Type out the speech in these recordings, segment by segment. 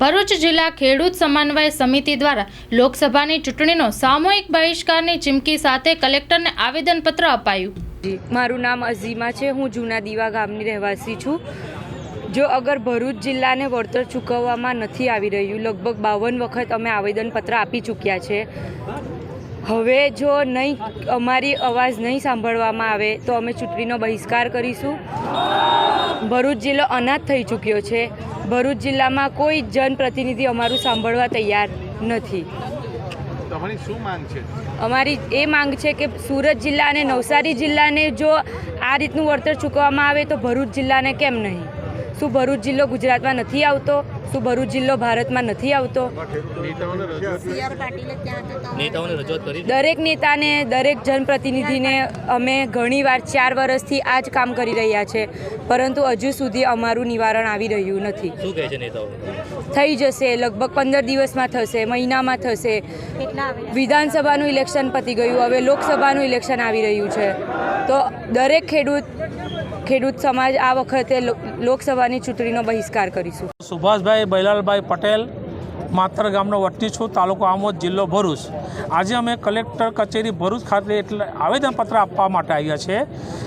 ભરૂચ જિલ્લા ખેડૂત સમન્વય સમિતિ દ્વારા લોકસભાની ચૂંટણીનો સામૂહિક બહિષ્કારની ચીમકી સાથે કલેક્ટરને આવેદનપત્ર અપાયું. મારું નામ અઝીમા છે, હું જૂના દીવા ગામની રહેવાસી છું. જો અગર ભરૂચ જિલ્લાને વળતર ચૂકવવામાં નથી આવી રહ્યું, લગભગ બાવન વખત અમે આવેદનપત્ર આપી ચૂક્યા છે. હવે જો નહીં, અમારી અવાજ નહીં સાંભળવામાં આવે, તો અમે ચૂંટણીનો બહિષ્કાર કરીશું. ભરૂચ જિલ્લો અનાથ થઈ ચૂક્યો છે. ભરૂચ જિલ્લામાં કોઈ જનપ્રતિનિધિ અમારું સાંભળવા તૈયાર નથી. અમારી એ માંગ છે કે સુરત જિલ્લા અને નવસારી જિલ્લાને જો આ રીતનું વળતર ચૂકવવામાં આવે તો ભરૂચ જિલ્લાને કેમ નહીં? શું ભરૂચ જિલ્લો ગુજરાતમાં નથી આવતો? શું ભરૂચ જિલ્લો ભારતમાં નથી આવતો? દરેક નેતાને દરેક જનપ્રતિનિધિને અમે ઘણીવાર ચાર વર્ષથી આ જ કામ કરી રહ્યા છે. પરંતુ હજુ સુધી અમારું નિવારણ આવી રહ્યું નથી. શું કહે છે નેતાઓ? થઈ જશે લગભગ પંદર દિવસમાં થશે મહિનામાં થશે. વિધાનસભાનું ઇલેક્શન પતી ગયું હવે લોકસભાનું ઇલેક્શન આવી રહ્યું છે. તો દરેક ખેડૂત ખેડૂત સમાજ આ વખતે લોકસભાની ચૂંટણીનો બહિષ્કાર કરીશું. સુભાષભાઈ બૈલાલભાઈ પટેલ માતર ગામનો વતની છું, તાલુકો આમોદ, જિલ્લો ભરૂચ. આજે અમે કલેક્ટર કચેરી ભરૂચ ખાતે એટલે આવેદનપત્ર આપવા માટે આવ્યા છે.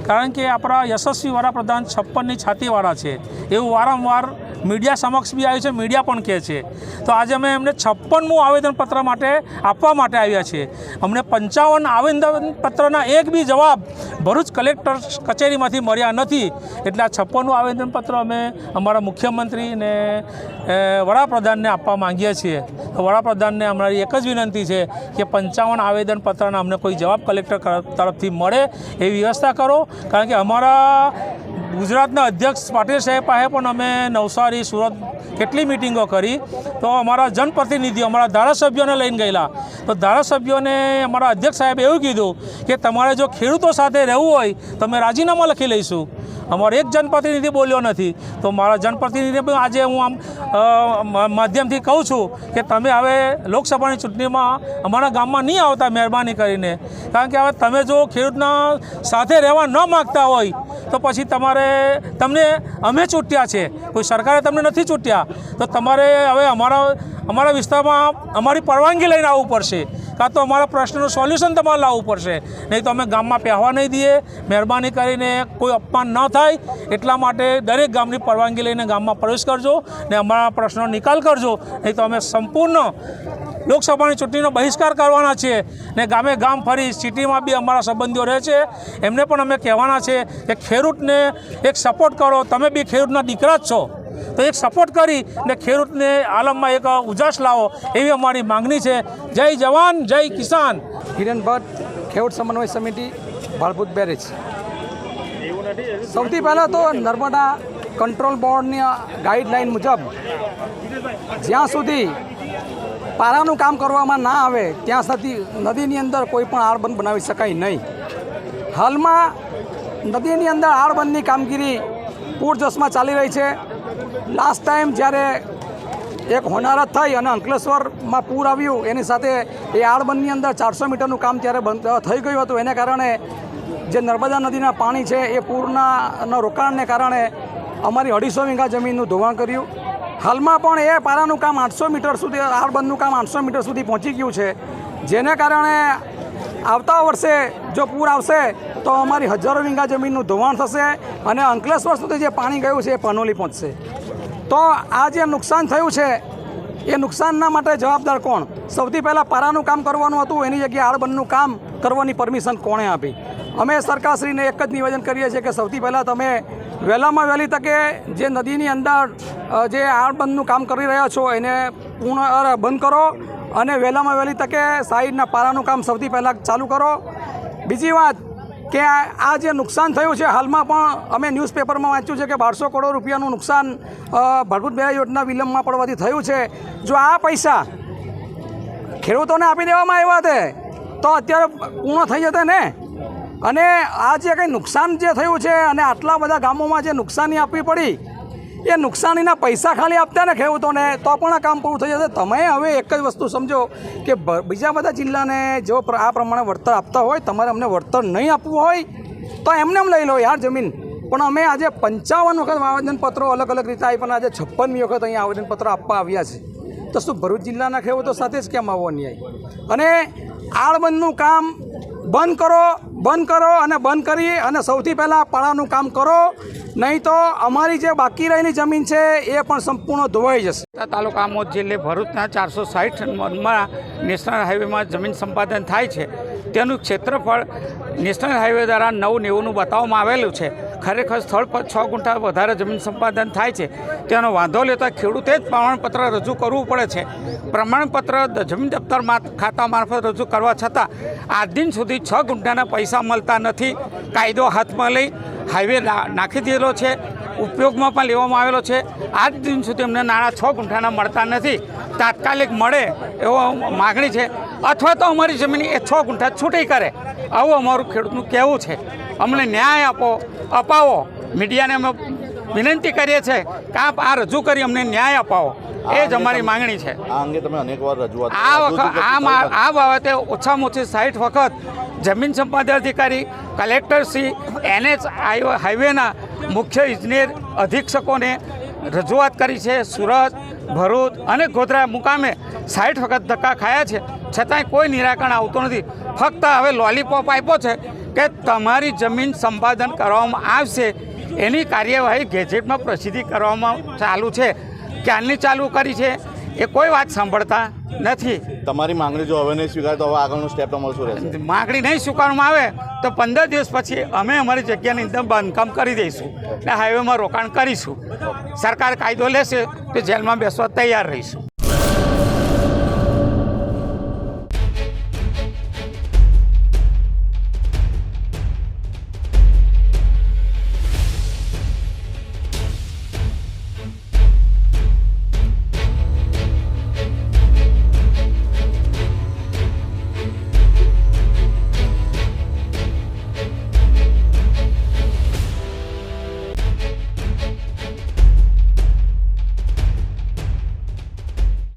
કારણ કે આપણા યશસ્વી વડાપ્રધાન છપ્પનની છાતીવાળા છે. એવું વારંવાર મીડિયા સમક્ષ બી આવ્યું છે, મીડિયા પણ કહે છે. તો આજે અમે એમને છપ્પનમું આવેદનપત્ર માટે આપવા માટે આવ્યા છે અમને પંચાવન આવેદનપત્રના એક બી જવાબ ભરૂચ કલેક્ટર કચેરીમાંથી મળ્યા નથી. એટલે આ છપ્પનનું આવેદનપત્ર અમે અમારા મુખ્યમંત્રી ને વડાપ્રધાનને આપવા માંગીએ છીએ. વડાપ્રધાનને અમારી એક જ વિનંતી છે કે પંચાવન આવેદનપત્રના અમને કોઈ જવાબ કલેક્ટર તરફથી મળે એવી વ્યવસ્થા કરો. કારણ કે અમારા ગુજરાતના અધ્યક્ષ પાટીલ સાહેબ પાસે પણ અમે નવસારી, સુરત કેટલી મિટિંગો કરી. તો અમારા જનપ્રતિનિધિઓ, અમારા ધારાસભ્યોને લઈને ગયેલા. તો ધારાસભ્યોને અમારા અધ્યક્ષ સાહેબે એવું કીધું કે તમારે જો ખેડૂતો સાથે રહેવું હોય, તો અમે રાજીનામા લખી લઈશું. અમારો એક જનપ્રતિનિધિ બોલ્યો નથી. તો મારા જનપ્રતિનિધિ પણ આજે હું આમ માધ્યમથી કહું છું કે તમે હવે લોકસભાની ચૂંટણીમાં અમારા ગામમાં નહીં આવતા મહેરબાની કરીને. કારણ કે હવે તમે જો ખેડૂતના સાથે રહેવા ન માગતા હોય, તો પછી તમારે, તમને અમે ચૂંટ્યા છે. કોઈ સરકારે તમને નથી ચૂંટ્યા. તો તમારે હવે અમારા અમારા વિસ્તારમાં અમારી પરવાનગી લઈને આવવું પડશે. કાં તો અમારા પ્રશ્નનું સોલ્યુશન તમારે લાવવું પડશે. નહીં તો અમે ગામમાં પહેવા નહીં દઈએ. મહેરબાની કરીને કોઈ અપમાન ન થાય. એટલા માટે દરેક ગામની પરવાનગી લઈને ગામમાં પ્રવેશ કરજો ને અમારા પ્રશ્નનો નિકાલ કરજો. નહીં તો અમે સંપૂર્ણ લોકસભાની ચૂંટણીનો બહિષ્કાર કરવાના છીએ ને ગામે ગામ ફરી સિટીમાં બી અમારા સંબંધીઓ રહે છે. એમને પણ અમે કહેવાના છે કે ખેડૂતને એક સપોર્ટ કરો. તમે બી ખેડૂતના દીકરા જ છો. તો એક સપોર્ટ કરી ને ખેડૂતને આલમમાં એક ઉજાસ લાવો એવી અમારી માંગણી છે. જય જવાન, જય કિસાન. હિરેન ભટ્ટ, ખેડૂત સમન્વય સમિતિ ભાળભૂત બેરેજ. સૌથી પહેલાં તો નર્મદા કંટ્રોલ બોર્ડની ગાઈડલાઈન મુજબ જ્યાં સુધી પારાનું કામ કરવામાં ના આવે, ત્યાં સુધી નદીની અંદર કોઈ પણ આળબંધ બનાવી શકાય નહીં. હાલમાં નદીની અંદર આળબંધની કામગીરી પૂરજોશમાં ચાલી રહી છે. લાસ્ટ ટાઈમ જ્યારે એક હોનારત થઈ અને અંકલેશ્વરમાં પૂર આવ્યું, એની સાથે એ આળબનની અંદર ચારસો મીટરનું કામ ત્યારે બંધ થઈ ગયું હતું. એને કારણે જે નર્મદા નદીના પાણી છે, એ પૂરના રોકાણને કારણે અમારી અઢીસો વીઘા જમીનનું ધોવાણ કર્યું. હાલમાં પણ એ પારાનું કામ આઠસો મીટર સુધી આળબંધનું કામ આઠસો મીટર સુધી પહોંચી ગયું છે. જેને કારણે આવતા વર્ષે જો પૂર આવશે, તો અમારી હજારો વીંઘા જમીનનું ધોવાણ થશે અને અંકલેશ્વર સુધી જે પાણી ગયું છે, એ પનોલી પહોંચશે. તો આ જે નુકસાન થયું છે, એ નુકસાનના માટે જવાબદાર કોણ? સૌથી પહેલાં પારાનું કામ કરવાનું હતું, એની જગ્યાએ આળબંધનું કામ કરવાની પરમિશન કોણે આપી? અમે સરકારશ્રીને એક જ નિવેદન કરીએ છીએ કે સૌથી પહેલાં તમે વહેલામાં વહેલી તકે જે નદીની અંદર જે આળબંધનું કામ કરી રહ્યા છો, એને પૂર્ણ બંધ કરો અને વહેલામાં વહેલી તકે સાઈડના પારાનું કામ સૌથી પહેલાં ચાલુ કરો. બીજી વાત કે આ જે નુકસાન થયું છે, હાલમાં પણ અમે ન્યૂઝપેપરમાં વાંચ્યું છે કે બારસો કરોડ રૂપિયાનું નુકસાન ભરભૂત બેરા યોજના વિલંબમાં પડવાથી થયું છે. જો આ પૈસા ખેડૂતોને આપી દેવામાં આવ્યા તે, તો અત્યારે પૂર્ણ થઈ જતા ને? અને આ જે કંઈ નુકસાન જે થયું છે, અને આટલા બધા ગામોમાં જે નુકસાની આપવી પડી એ નુકસાનીના પૈસા ખાલી આપતા ને ખેડૂતોને, તો પણ આ કામ પૂરું થઈ જશે. તમે હવે એક જ વસ્તુ સમજો કે બીજા બધા જિલ્લાને જો આ પ્રમાણે વળતર આપતા હોય, તમારે અમને વળતર નહીં આપવું હોય, તો એમને એમ લઈ લો યાર જમીન. પણ અમે આજે પંચાવન વખત આવેદનપત્રો અલગ અલગ રીતે આવી પણ આજે છપ્પનમી વખત અહીંયા આવેદનપત્રો આપવા આવ્યા છે. તો શું ભરૂચ જિલ્લાના ખેડૂતો સાથે જ કેમ આવો અન્યાય? અને આળબંધનું કામ બંધ કરો બંધ કરો અને બંધ કરી અને સૌથી પહેલાં પાળાનું કામ કરો. નહીં તો અમારી જે બાકી રહેલી જમીન છે એ પણ સંપૂર્ણ ધોવાઈ જશે. તાલુકા આમોદ જિલ્લે ભરૂચના ચારસો સાઠ મનમાં નેશનલ હાઈવેમાં જમીન સંપાદન થાય છે. તેનું ક્ષેત્રફળ નેશનલ હાઈવે દ્વારા નવ નેવુંનું બતાવવામાં આવેલું છે. ખરેખર સ્થળ પર છ ગુંઠા વધારે જમીન સંપાદન થાય છે. તેનો વાંધો લેતા ખેડૂતે જ પ્રમાણપત્ર રજૂ કરવું પડે છે. પ્રમાણપત્ર જમીન દફતર ખાતા મારફત રજૂ કરવા છતાં આજ દિન સુધી છ ગુંઠાના પૈસા મળતા નથી, કાયદો હાથમાં લઈ હાઈવે નાખી દીધેલો છે, ઉપયોગમાં પણ લેવામાં આવેલો છે. આજ દિન સુધી અમને નાણાં છ ગુંઠાના મળતા નથી. તાત્કાલિક મળે એવો માગણી છે. અથવા તો અમારી જમીન એ છ ગુંઠા છૂટી કરે. આવું અમારું ખેડૂતનું કહેવું છે. અમને ન્યાય આપો, અપાવો. મીડિયાને અમે વિનંતી કરીએ છીએ કે આપ આ રજૂ કરી અમને ન્યાય અપાવો. એ જ અમારી માંગણી છે. આ અંગે તમે અનેકવાર રજૂઆત આ વખત આ આ બાબતે ઓછામાં ઓછી સાઠ વખત જમીન સંપાદન અધિકારી કલેક્ટરશ્રી એનએચ હાઈવેના મુખ્ય ઇજનેર અધિક્ષકોને રજૂઆત કરી છે. સુરત ભરૂચ અને ગોધરા મુકામે સાઠ વખત ધક્કા ખાયા છે. છતાંય કોઈ નિરાકરણ આવતું નથી. ફક્ત હવે લોલીપોપ આપ્યો છે કે તમારી જમીન સંપાદન કરવામાં આવશે. એની કાર્યવાહી ગેજેટમાં પ્રસિદ્ધિ કરવામાં ચાલુ છે. ક્યારની ચાલુ કરી છે એ કોઈ વાત સાંભળતા નથી. તમારી માંગણી જો હવે નહીં સ્વીકાર તો હવે આગળનું સ્ટેપ તમારું શું રહેશે. માંગણી નહીં સ્વીકારવામાં આવે તો પંદર દિવસ પછી અમે અમારી જગ્યાની અંદર બાંધકામ કરી દઈશું ને હાઈવેમાં રોકાણ કરીશું. સરકાર કાયદો લેશે તો જેલમાં બેસવા તૈયાર રહીશું.